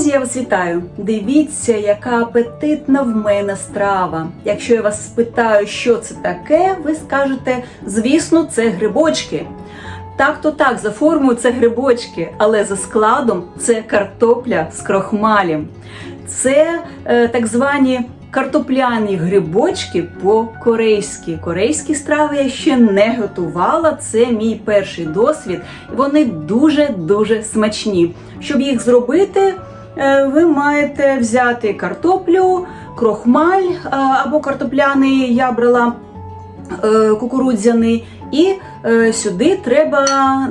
Друзі, я вас вітаю! Дивіться, яка апетитна в мене страва. Якщо я вас спитаю, що це таке, ви скажете, звісно, це грибочки. Так то так, за формою це грибочки, але за складом це картопля з крохмалем. Це е, так звані картопляні грибочки по-корейськи. Корейські страви я ще не готувала. Це мій перший досвід. Вони дуже-дуже смачні. Щоб їх зробити, ви маєте взяти картоплю, крохмаль е, або картопляний я брала е, кукурудзяний. І е, сюди треба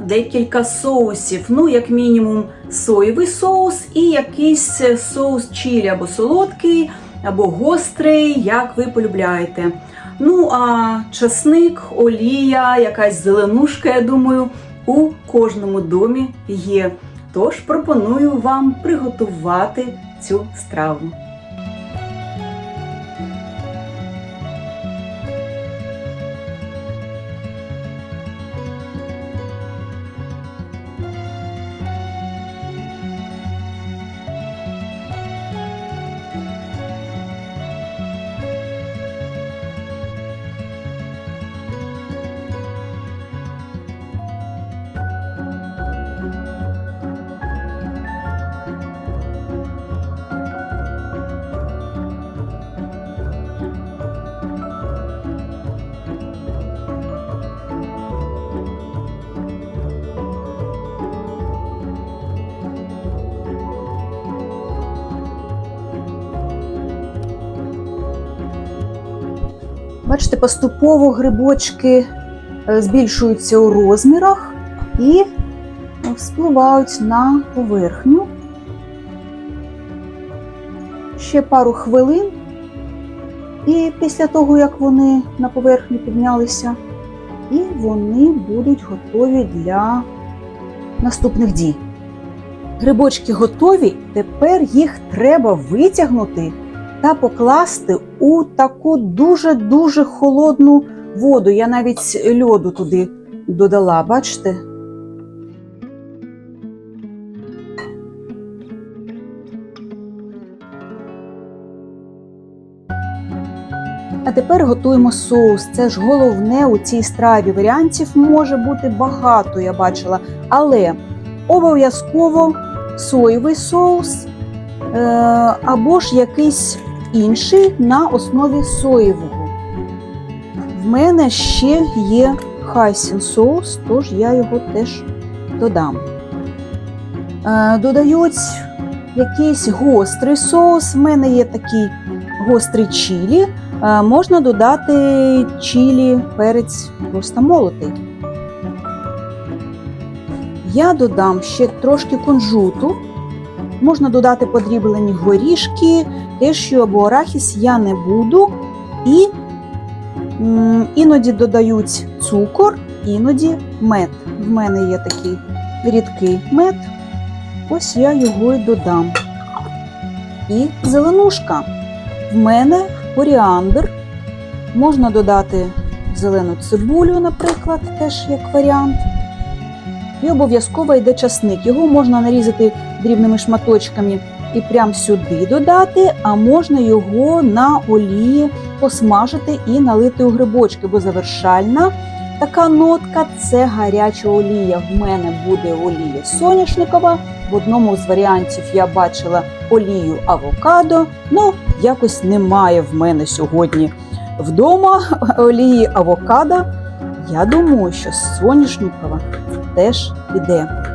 декілька соусів. Ну, як мінімум, соєвий соус і якийсь е, соус чилі або солодкий, або гострий, як ви полюбляєте. Ну, а часник, олія, якась зеленушка, я думаю, у кожному домі є. Тож пропоную вам приготувати цю страву. Бачите, поступово грибочки е, збільшуються у розмірах і вспливають на поверхню. Ще пару хвилин, і після того, як вони на поверхню піднялися, і вони будуть готові для наступних дій. Грибочки готові, тепер їх треба витягнути та покласти у таку дуже-дуже холодну воду. Я навіть льоду туди додала, бачите? А тепер готуємо соус. Це ж головне у цій страві. Варіантів може бути багато, я бачила, але обов'язково соєвий соус е, або ж якийсь інший на основі соєвого. В мене ще є хайсін соус, тож я його теж додам. Е, додають якийсь гострий соус. В мене є такий гострий чилі. Е, можна додати чилі, перець просто молотий. Я додам ще трошки кунжуту. Можна додати подріблені горішки, кешю або арахіс я не буду. І іноді додають цукор, іноді мед. В мене є такий рідкий мед. Ось я його і додам. І зеленушка. В мене коріандр. Можна додати зелену цибулю, наприклад, теж як варіант. І обов'язково йде часник. Його можна нарізати дрібними шматочками і прямо сюди додати, а можна його на олії посмажити і налити у грибочки, бо завершальна така нотка це гаряча олія. В мене буде олія соняшникова. В одному з варіантів я бачила олію авокадо. Ну, якось немає в мене сьогодні вдома олії авокадо. Я думаю, що соняшникова теж піде.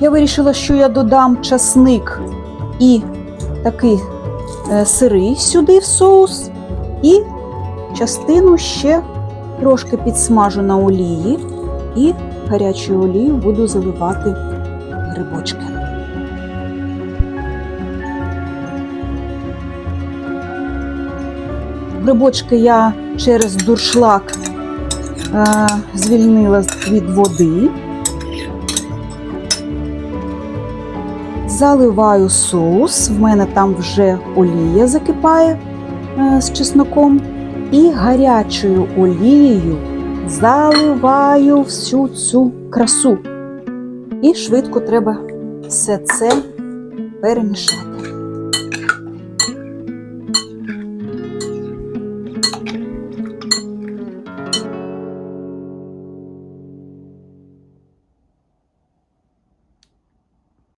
Я вирішила, що я додам часник і такий е, сирий сюди в соус, і частину ще трошки підсмажу на олії, і гарячою олією буду заливати грибочки. Грибочки я через дуршлак е, звільнила від води. Заливаю соус, в мене там вже олія закипає е, з чесноком, і гарячою олією заливаю всю цю красу. І швидко треба все це перемішати.